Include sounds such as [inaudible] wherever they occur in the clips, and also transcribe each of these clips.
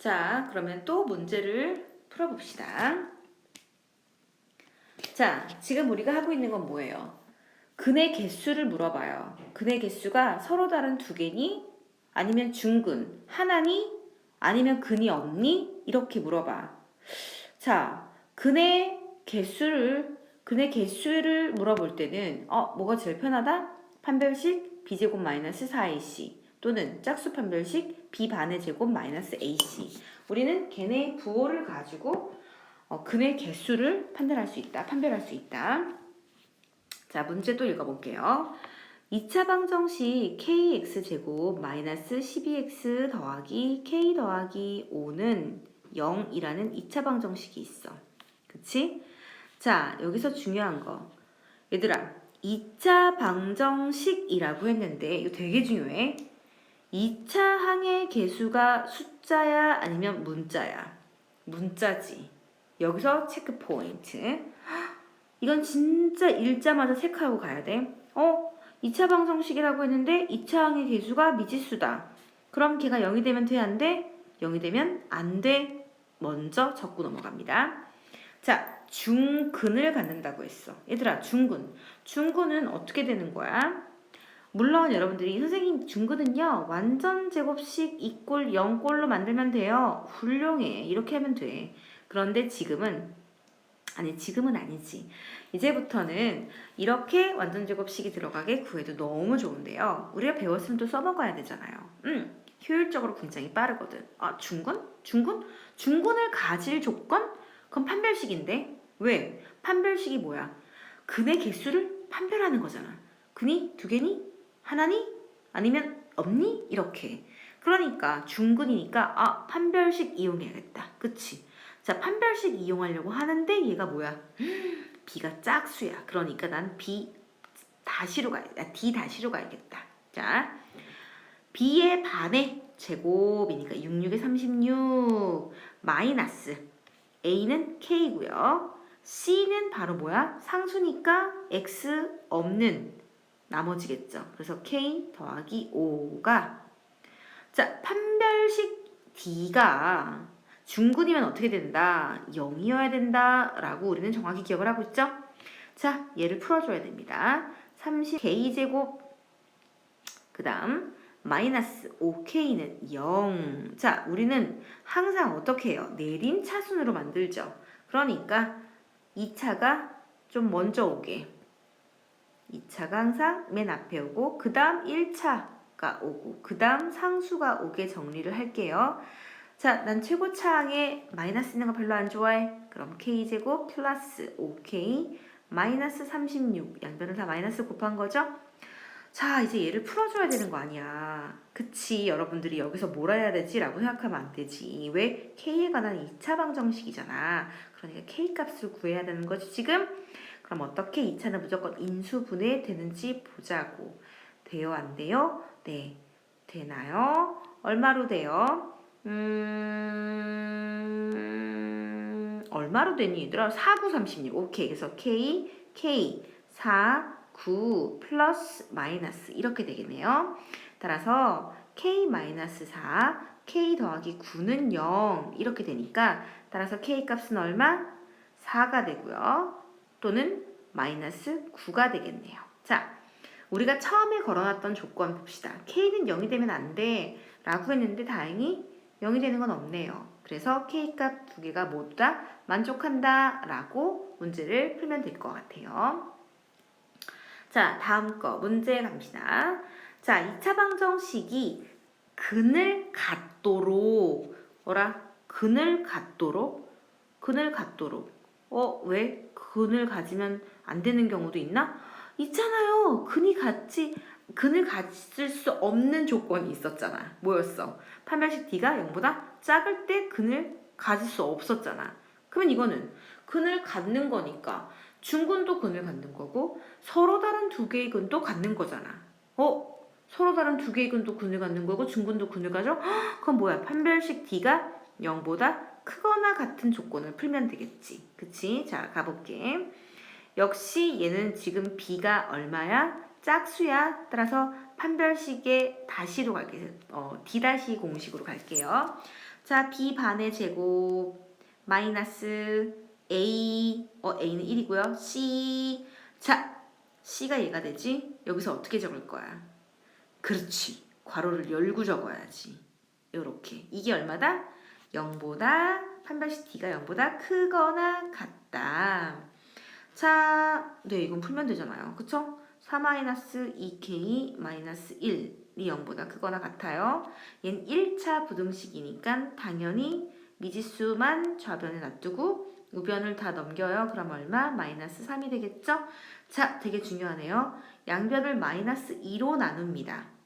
자, 그러면 또 문제를 풀어봅시다. 자, 지금 우리가 하고 있는 건 뭐예요? 근의 개수를 물어봐요. 근의 개수가 서로 다른 두 개니? 아니면 중근, 하나니? 아니면 근이 없니? 이렇게 물어봐. 자, 근의 개수를, 근의 개수를 물어볼 때는, 어, 뭐가 제일 편하다? 판별식 b제곱 마이너스 4ac 또는 짝수 판별식 b반의 제곱 마이너스 ac. 우리는 걔네 부호를 가지고 어, 근의 개수를 판단할 수 있다. 판별할 수 있다. 자, 문제 또 읽어볼게요. 2차 방정식 kx 제곱 마이너스 12x 더하기 k 더하기 5는 0이라는 2차 방정식이 있어. 그치? 자, 여기서 중요한 거. 얘들아, 2차 방정식이라고 했는데 이거 되게 중요해. 2차 항의 개수가 숫자야 아니면 문자야? 문자지. 여기서 체크 포인트. [gasps] 이건 진짜 읽자마자 체크하고 가야 돼. 어? 2차 방정식이라고 했는데 2차 항의 개수가 미지수다. 그럼 걔가 0이 되면 돼, 안 돼? 0이 되면 안 돼. 먼저 적고 넘어갑니다. 자, 중근을 갖는다고 했어. 얘들아, 중근. 중근은 어떻게 되는 거야? 물론 여러분들이 선생님 중근은요 완전 제곱식 이꼴 0꼴로 만들면 돼요 훌륭해 이렇게 하면 돼 그런데 지금은 아니 지금은 아니지 이제부터는 이렇게 완전 제곱식이 들어가게 구해도 너무 좋은데요 우리가 배웠으면 또 써먹어야 되잖아요 음 효율적으로 굉장히 빠르거든 아 중근? 중근? 중근을 가질 조건? 그건 판별식인데 왜? 판별식이 뭐야? 근의 개수를 판별하는 거잖아 근이 두 개니? 하나니? 아니면 없니? 이렇게. 그러니까 중근이니까 아 판별식 이용해야겠다. 그치? 자 판별식 이용하려고 하는데 얘가 뭐야? [gasps] b가 짝수야. 그러니까 난 b 다시로 가야 아, d 다시로 가야겠다. 자 b의 반의 제곱이니까 66에 36 마이너스 a는 k고요. c는 바로 뭐야? 상수니까 x 없는 나머지겠죠. 그래서 K 더하기 5가 자 판별식 D가 중근이면 어떻게 된다? 0이어야 된다 라고 우리는 정확히 기억을 하고 있죠. 자 얘를 풀어줘야 됩니다. 30 K제곱 그 다음 마이너스 5K는 0. 자 우리는 항상 어떻게 해요? 내림 차순으로 만들죠. 그러니까 2차가 좀 먼저 오게 2차가 항상 맨 앞에 오고 그 다음 1차가 오고 그 다음 상수가 오게 정리를 할게요. 자, 난 최고차항에 마이너스 있는 거 별로 안 좋아해. 그럼 k제곱 플러스 5k 마이너스 36 양변을 다 마이너스 곱한 거죠? 자, 이제 얘를 풀어줘야 되는 거 아니야. 그치, 여러분들이 여기서 뭘 해야 되지? 라고 생각하면 안 되지. 왜? k에 관한 2차 방정식이잖아. 그러니까 k 값을 구해야 되는 거지, 지금? 그럼 어떻게 2차는 무조건 인수분해 되는지 보자고. 돼요? 안 돼요? 네. 되나요? 얼마로 돼요? 음, 얼마로 되니 얘들아? 4, 9, 36. 오케이. 그래서 K, K, 4, 9 플러스 마이너스 이렇게 되겠네요. 따라서 K 마이너스 4, K 더하기 9는 0 이렇게 되니까 따라서 K 값은 얼마? 4가 되고요. 또는 마이너스 9가 되겠네요. 자, 우리가 처음에 걸어놨던 조건 봅시다. K는 0이 되면 안 돼. 라고 했는데 다행히 0이 되는 건 없네요. 그래서 K 값 두 개가 모두 다 만족한다. 라고 문제를 풀면 될 것 같아요. 자, 다음 거 문제 갑시다. 자, 2차 방정식이 근을 갖도록 뭐라? 근을 갖도록 근을 갖도록 어, 왜? 근을 가지면 안 되는 경우도 있나? 있잖아요. 근이 같이 근을 가질 수 없는 조건이 있었잖아. 뭐였어? 판별식 D가 0보다 작을 때 근을 가질 수 없었잖아. 그러면 이거는 근을 갖는 거니까 중근도 근을 갖는 거고 서로 다른 두 개의 근도 갖는 거잖아. 어? 서로 다른 두 개의 근도 근을 갖는 거고 중근도 근을 가져? 헉, [gasps] 그건 뭐야? 판별식 D가 0보다 크거나 같은 조건을 풀면 되겠지. 그치? 자, 가볼게. 역시 얘는 지금 B가 얼마야? 짝수야. 따라서 판별식의 다시로 갈게요. 어, D 다시 공식으로 갈게요. 자, B 반의 제곱 마이너스 A 어 A는 1이고요. C 자, C가 얘가 되지? 여기서 어떻게 적을 거야? 그렇지. 괄호를 열고 적어야지. 요렇게. 이게 얼마다? 0보다 판별식 D가 0보다 크거나 같다. 자, 네, 이건 풀면 되잖아요. 그쵸? 4-2k 1이 0보다 크거나 같아요. 얘는 1차 부등식이니까 당연히 미지수만 좌변에 놔두고 우변을 다 넘겨요. 그럼 얼마? 마이너스 3이 되겠죠? 자, 되게 중요하네요. 양변을 마이너스 2로 나눕니다.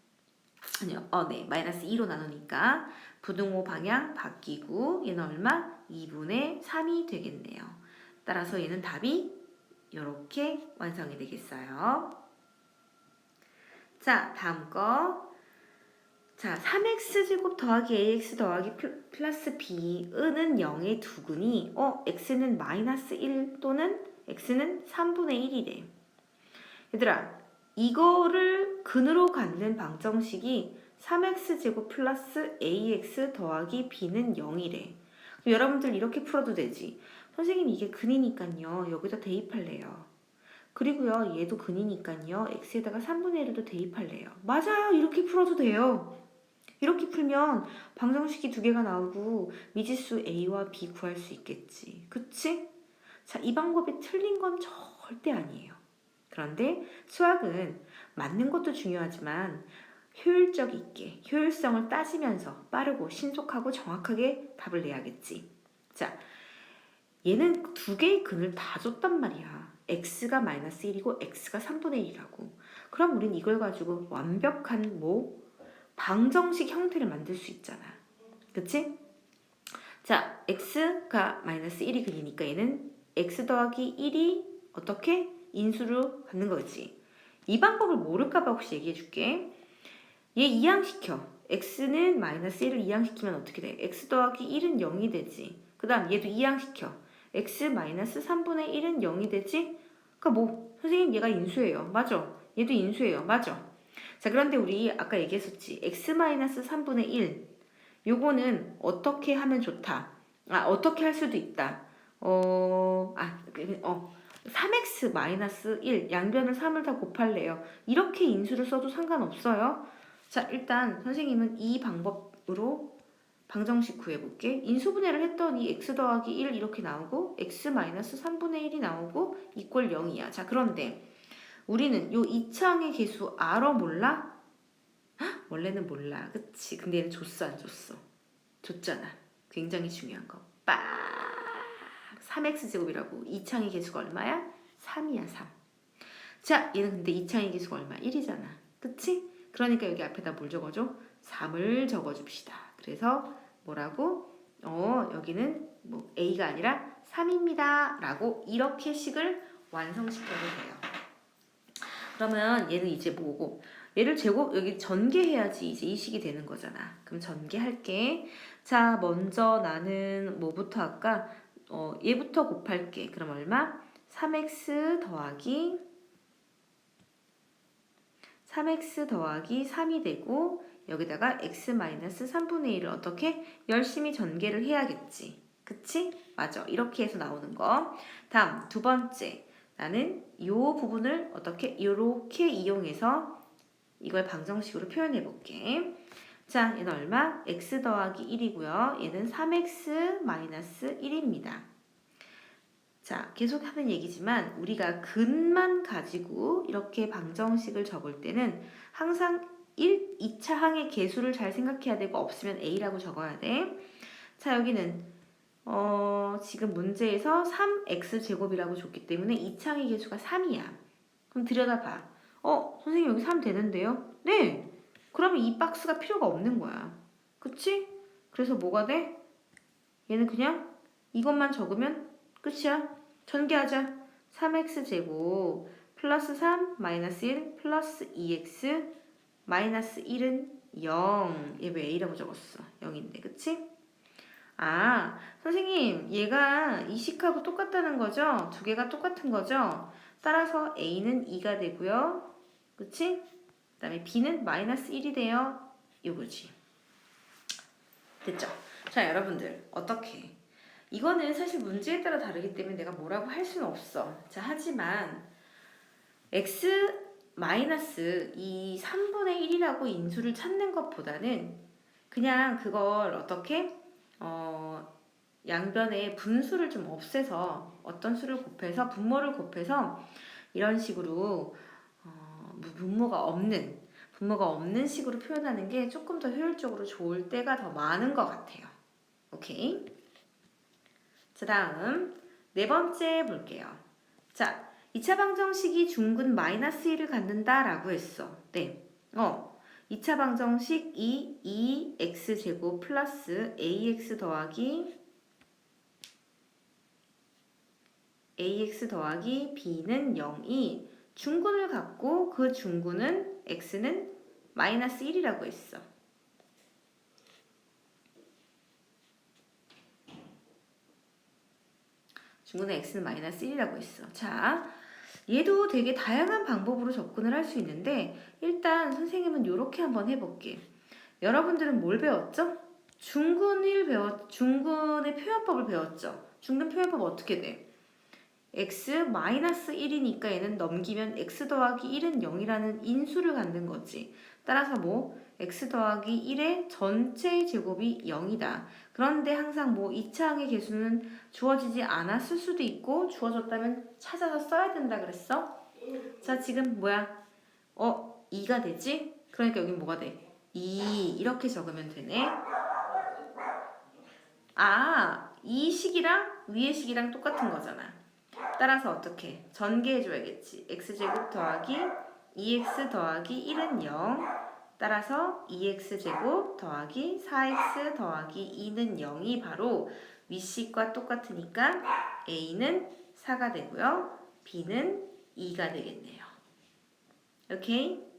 아니요, 어, 네, 마이너스 2로 나누니까 부등호 방향 바뀌고 얘는 얼마? 2분의 3이 되겠네요. 따라서 얘는 답이 이렇게 완성이 되겠어요. 자, 다음 거. 자, 3x제곱 더하기 ax 더하기 플- 플러스 b는 0의 두근이 어, x는 마이너스 1 또는 x는 3분의 1이래. 얘들아, 이거를 근으로 갖는 방정식이 3x제곱 플러스 ax 더하기 b는 0이래. 그럼 여러분들 이렇게 풀어도 되지. 선생님 이게 근이니까요. 여기다 대입할래요. 그리고요. 얘도 근이니까요. x에다가 3분의 1도 대입할래요. 맞아요. 이렇게 풀어도 돼요. 이렇게 풀면 방정식이 두 개가 나오고 미지수 a와 b 구할 수 있겠지. 그치? 자, 이 방법이 틀린 건 절대 아니에요. 그런데 수학은 맞는 것도 중요하지만 효율적 있게 효율성을 따지면서 빠르고 신속하고 정확하게 답을 내야겠지. 자, 얘는 두 개의 근을 다 줬단 말이야. x가 마이너스 1이고 x가 3분의 1이라고. 그럼 우린 이걸 가지고 완벽한 뭐 방정식 형태를 만들 수 있잖아. 그치? 자, x가 마이너스 1이 근이니까 얘는 x 더하기 1이 어떻게? 인수로 갖는 거지. 이 방법을 모를까봐 혹시 얘기해 줄게. 얘 이항시켜. x는 마이너스 1을 이항시키면 어떻게 돼? x 더하기 1은 0이 되지. 그 다음 얘도 이항시켜. x 마이너스 3분의 1은 0이 되지? 그니까 뭐 선생님 얘가 인수예요. 맞아. 얘도 인수예요. 맞아. 자 그런데 우리 아까 얘기했었지. x 마이너스 3분의 1 요거는 어떻게 하면 좋다. 아 어떻게 할 수도 있다. 어, 아, 그, 어, 3x 마이너스 1 양변을 3을 다 곱할래요. 이렇게 인수를 써도 상관없어요. 자 일단 선생님은 이 방법으로 방정식 구해볼게. 인수분해를 했더니 x 더하기 1 이렇게 나오고 x 마이너스 3분의 1이 나오고 이꼴 0이야. 자 그런데 우리는 요 이차항의 개수 알아 몰라? 헉, 원래는 몰라. 그치? 근데 얘는 줬어 안 줬어? 줬잖아. 굉장히 중요한 거. 빡! 3x 제곱이라고. 이차항의 개수가 얼마야? 3이야 3. 자 얘는 근데 이차항의 개수가 얼마? 1이잖아. 그치? 그러니까 여기 앞에다 뭘 적어줘? 3을 적어줍시다. 그래서 뭐라고? 어 여기는 뭐 a가 아니라 3입니다. 라고 이렇게 식을 완성시켜도 돼요. 그러면 얘는 이제 뭐고? 얘를 제곱 여기 전개해야지 이제 이 식이 되는 거잖아. 그럼 전개할게. 자 먼저 나는 뭐부터 할까? 어 얘부터 곱할게. 그럼 얼마? 3x 더하기 3x 더하기 3이 되고 여기다가 x 마이너스 3분의 1을 어떻게 열심히 전개를 해야겠지. 그치? 맞아. 이렇게 해서 나오는 거. 다음 두 번째. 나는 이 부분을 어떻게 이렇게 이용해서 이걸 방정식으로 표현해 볼게. 자, 얘는 얼마? x 더하기 1이고요. 얘는 3x 마이너스 1입니다. 자, 계속 하는 얘기지만 우리가 근만 가지고 이렇게 방정식을 적을 때는 항상 1, 2차 항의 개수를 잘 생각해야 되고 없으면 a라고 적어야 돼. 자, 여기는 어, 지금 문제에서 3x 제곱이라고 줬기 때문에 2차 항의 개수가 3이야. 그럼 들여다봐. 어, 선생님 여기 3 되는데요? 네. 그러면 이 박스가 필요가 없는 거야. 그치? 그래서 뭐가 돼? 얘는 그냥 이것만 적으면 끝이야. 전개하자. 3x 제곱 플러스 3 마이너스 1 플러스 2x 마이너스 1은 0. 얘 왜 a라고 적었어? 0인데 그치? 아 선생님 얘가 이 식하고 똑같다는 거죠? 두 개가 똑같은 거죠? 따라서 a는 2가 되고요. 그치? 그다음에 b는 마이너스 1이 돼요. 요거지. 됐죠? 자, 여러분들 어떻게? 이거는 사실 문제에 따라 다르기 때문에 내가 뭐라고 할 수는 없어. 자, 하지만 x 마이너스 이 3분의 1이라고 인수를 찾는 것보다는 그냥 그걸 어떻게 어 양변에 분수를 좀 없애서 어떤 수를 곱해서 분모를 곱해서 이런 식으로 어, 분모가 없는 분모가 없는 식으로 표현하는 게 조금 더 효율적으로 좋을 때가 더 많은 것 같아요. 오케이. 자 다음 네 번째 볼게요. 자 2차 방정식이 중근 마이너스 1을 갖는다라고 했어. 네. 어. 2차 방정식 2 2x 제곱 플러스 ax 더하기 ax 더하기 b는 0이 중근을 갖고 그 중근은 x는 마이너스 1이라고 했어. 중근의 x는 마이너스 1이라고 했어. 자, 얘도 되게 다양한 방법으로 접근을 할 수 있는데 일단 선생님은 이렇게 한번 해볼게. 여러분들은 뭘 배웠죠? 중근을 배웠, 중근의 표현법을 배웠죠. 중근 표현법 어떻게 돼? X 마이너스 1이니까 얘는 넘기면 x 더하기 1은 0이라는 인수를 갖는 거지. 따라서 뭐 x 더하기 1의 전체 제곱이 0이다. 그런데 항상 뭐 2차항의 개수는 주어지지 않았을 수도 있고 주어졌다면 찾아서 써야 된다 그랬어? 자 지금 뭐야? 어 2가 되지? 그러니까 여기 뭐가 돼? 2 이렇게 적으면 되네. 아, 이 식이랑 위의 식이랑 똑같은 거잖아. 따라서 어떻게? 전개해줘야겠지. x제곱 더하기 2x 더하기 1은 0. 따라서 2x제곱 더하기 4x 더하기 2는 0이 바로 윗식과 똑같으니까 a는 4가 되고요. b는 2가 되겠네요. 오케이?